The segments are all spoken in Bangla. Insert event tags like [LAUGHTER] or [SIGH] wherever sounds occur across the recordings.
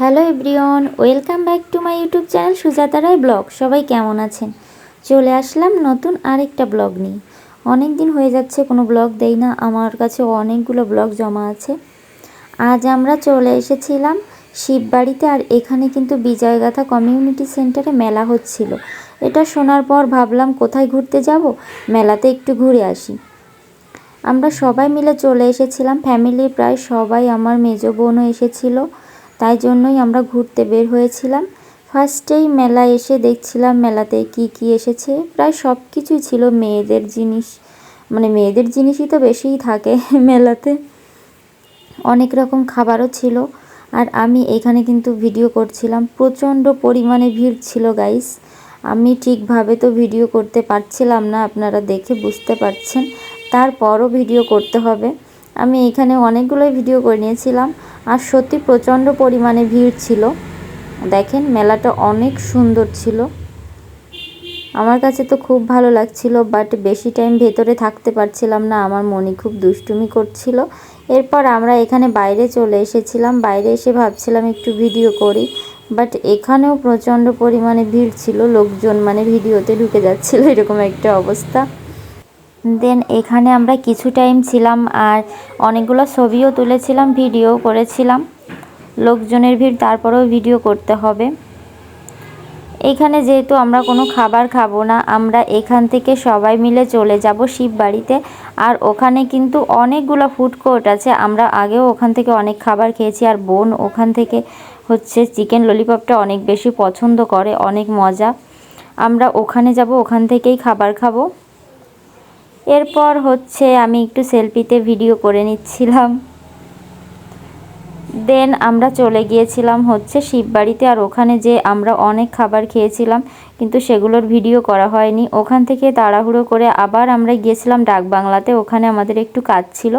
Hello everyone welcome back to my YouTube channel Sujata Roy vlog. সবাই কেমন আছেন? চলে আসলাম নতুন আরেকটা ব্লগ নিয়ে। অনেক দিন হয়ে যাচ্ছে, কোনো ব্লগ দেই না। আমার কাছে অনেকগুলো ব্লগ জমা আছে। আজ আমরা চলে এসেছিলাম শিববাড়িতে আর এখানে কিন্তু বিজয়গাথা কমিউনিটি সেন্টারে মেলা হচ্ছিল। এটা শোনার পর ভাবলাম, কোথায় ঘুরতে যাব? মেলাতে একটু ঘুরে আসি। আমরা সবাই মিলে চলে এসেছিলাম। ফ্যামিলির প্রায় সবাই, আমার মেজো বোনও এসেছিল। তাই জন্যই আমরা ঘুরতে বের হয়েছিলাম। ফার্স্টেই মেলা এসে দেখছিলাম মেলাতে কি কি এসেছে। প্রায় সব কিছুই ছিল মেয়েদের জিনিস। মানে মেয়েদের জিনিসই তো বেশিই থাকে [LAUGHS] মেলাতে। অনেক রকম খাবারও ছিল। আর আমি এখানে কিন্তু ভিডিও করছিলাম। প্রচণ্ড পরিমাণে ভিড় ছিল গাইস আমি ঠিকভাবে তো ভিডিও করতে পারছিলাম না, আপনারা দেখে বুঝতে পারছেন। তারপরও ভিডিও করতে হবে। আমি এখানে অনেকগুলোই ভিডিও করে নিয়েছিলাম। আর সত্যি প্রচণ্ড পরিমাণে ভিড় ছিল। দেখেন, মেলাটা অনেক সুন্দর ছিল। আমার কাছে তো খুব ভালো লাগছিল বাট বেশি টাইম ভেতরে থাকতে পারছিলাম না। আমার মনে খুব দুষ্টুমি করছিল। এরপর আমরা এখানে বাইরে চলে এসেছিলাম। বাইরে এসে ভাবছিলাম একটু ভিডিও করি বাট এখানেও প্রচণ্ড পরিমাণে ভিড় ছিল। লোকজন মানে ভিডিওতে ঢুকে যাচ্ছিল। এরকম একটা অবস্থা। দেন এখানে আমরা কিছু টাইম ছিলাম আর অনেকগুলো ছবিও তুলেছিলাম ভিডিও করেছিলাম। লোকজনের ভিড়, তারপরেও ভিডিও করতে হবে। এখানে যেহেতু আমরা কোনো খাবার খাব না, আমরা এখান থেকে সবাই মিলে চলে যাব শিব বাড়িতে। আর ওখানে কিন্তু অনেকগুলো ফুড কোর্ট আছে। আমরা আগেও ওখান থেকে অনেক খাবার খেয়েছি। আর বোন ওখান থেকে হচ্ছে চিকেন ললিপপটা অনেক বেশি পছন্দ করে, অনেক মজা। আমরা ওখানে যাব, ওখান থেকেই খাবার খাব। এরপর হচ্ছে আমি একটু সেলফিতে ভিডিও করে নিচ্ছিলাম। দেন আমরা চলে গিয়েছিলাম হচ্ছে শিববাড়িতে আর ওখানে যে আমরা অনেক খাবার খেয়েছিলাম, কিন্তু সেগুলোর ভিডিও করা হয়নি। ওখান থেকে তাড়াহুড়ো করে আবার আমরা গিয়েছিলাম ডাক বাংলাতে ওখানে আমাদের একটু কাজ ছিল।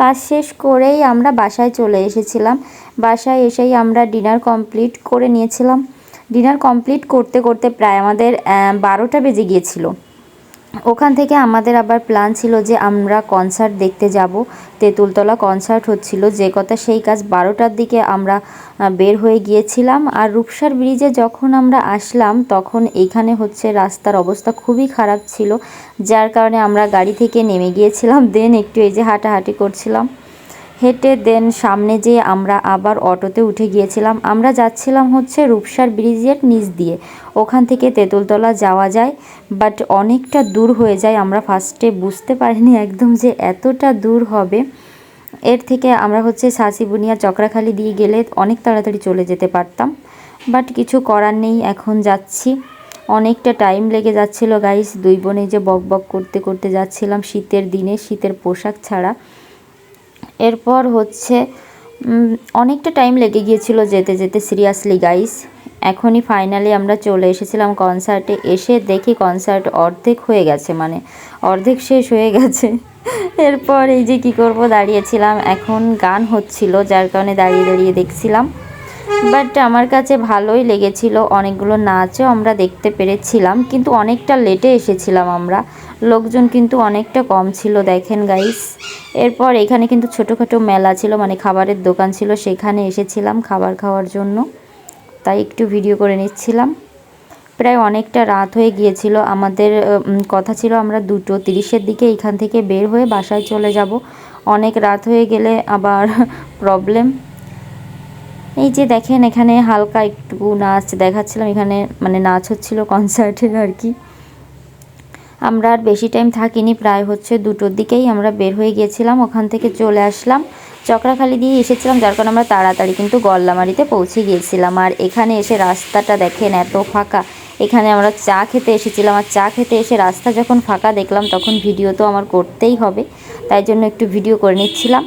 কাজ শেষ করেই আমরা বাসায় চলে এসেছিলাম। বাসায় এসেই আমরা ডিনার কমপ্লিট করে নিয়েছিলাম। ডিনার কমপ্লিট করতে করতে প্রায় আমাদের বারোটা বেজে গিয়েছিল। ওখান থেকে আমাদের আবার প্ল্যান ছিল যে আমরা কনসার্ট দেখতে যাব। তেঁতুলতলা কনসার্ট হচ্ছিল। যে কথা সেই কাজ বারোটার দিকে আমরা বের হয়ে গিয়েছিলাম। আর রূপসার ব্রিজে যখন আমরা আসলাম, তখন এখানে হচ্ছে রাস্তার অবস্থা খুবই খারাপ ছিল। যার কারণে আমরা গাড়ি থেকে নেমে গিয়েছিলাম। দেন একটু এই যে হাঁটাহাঁটি করছিলাম। হেঁটে দেন সামনে যেয়ে আমরা আবার অটোতে উঠে গিয়েছিলাম। আমরা যাচ্ছিলাম হচ্ছে রূপসার ব্রিজের নিচ দিয়ে। ওখান থেকে তেঁতুলতলা যাওয়া যায় বাট অনেকটা দূর হয়ে যায়। আমরা ফার্স্টে বুঝতে পারিনি একদম যে এতটা দূর হবে। এর থেকে আমরা হচ্ছে বুনিয়া, চক্রাখালি দিয়ে গেলে অনেক তাড়াতাড়ি চলে যেতে পারতাম। বাট কিছু করার নেই, এখন যাচ্ছি। অনেকটা টাইম লেগে যাচ্ছিল গাইস দুই বোনে যে বক বক করতে করতে যাচ্ছিলাম শীতের দিনে, শীতের পোশাক ছাড়া। এরপর হচ্ছে অনেকটা টাইম লেগে গিয়েছিল যেতে যেতে সিরিয়াসলি গাইস এখনই ফাইনালি আমরা চলে এসেছিলাম কনসার্টে এসে দেখি কনসার্ট অর্ধেক হয়ে গেছে মানে অর্ধেক শেষ হয়ে গেছে। [LAUGHS] এরপর এই যে কি করব, দাঁড়িয়েছিলাম, এখন গান হচ্ছিল, যার কারণে দাঁড়িয়ে দাঁড়িয়ে দেখছিলাম। বাট আমার কাছে ভালোই লেগেছিল। অনেকগুলো নাচও আমরা দেখতে পেরেছিলাম, কিন্তু অনেকটা লেটে এসেছিলাম আমরা। লোকজন কিন্তু অনেকটা কম ছিল, দেখেন গাইস এরপর এখানে কিন্তু ছোটোখাটো মেলা ছিল মানে খাবারের দোকান ছিল, সেখানে এসেছিলাম খাবার খাওয়ার জন্য। তাই একটু ভিডিও করে নিচ্ছিলাম। প্রায় অনেকটা রাত হয়ে গিয়েছিল। আমাদের কথা ছিল আমরা দুটো তিরিশের দিকে এখান থেকে বের হয়ে বাসায় চলে যাব। অনেক রাত হয়ে গেলে আবার [LAUGHS] প্রবলেম এই যে দেখেন, এখানে হালকা একটু নাচ দেখাচ্ছিলাম। এখানে মানে নাচ হচ্ছিল কনসার্টের আর কি। আমরা আর বেশি টাইম থাকিনি, প্রায় হচ্ছে দুটোর দিকেই আমরা বের হয়ে গিয়েছিলাম, ওখান থেকে চলে আসলাম। চক্রাখালি দিয়ে এসেছিলাম, যার কারণে আমরা তাড়াতাড়ি কিন্তু গল্লামারিতে পৌঁছে গিয়েছিলাম। আর এখানে এসে রাস্তাটা দেখেন, এত ফাঁকা। এখানে আমরা চা খেতে এসেছিলাম, আর চা খেতে এসে রাস্তা যখন ফাঁকা দেখলাম, তখন ভিডিও তো আমার করতেই হবে। তাই জন্য একটু ভিডিও করে নিচ্ছিলাম।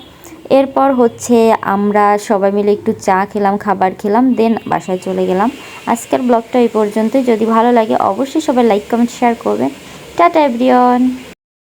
এরপর হচ্ছে আমরা সবাই মিলে একটু চা খেলাম, খাবার খেলাম দেন বাসায় চলে গেলাম। আজকের ব্লগটা এই পর্যন্তই। যদি ভালো লাগে অবশ্যই সবাই লাইক কমেন্ট শেয়ার করবেন। Tata everyone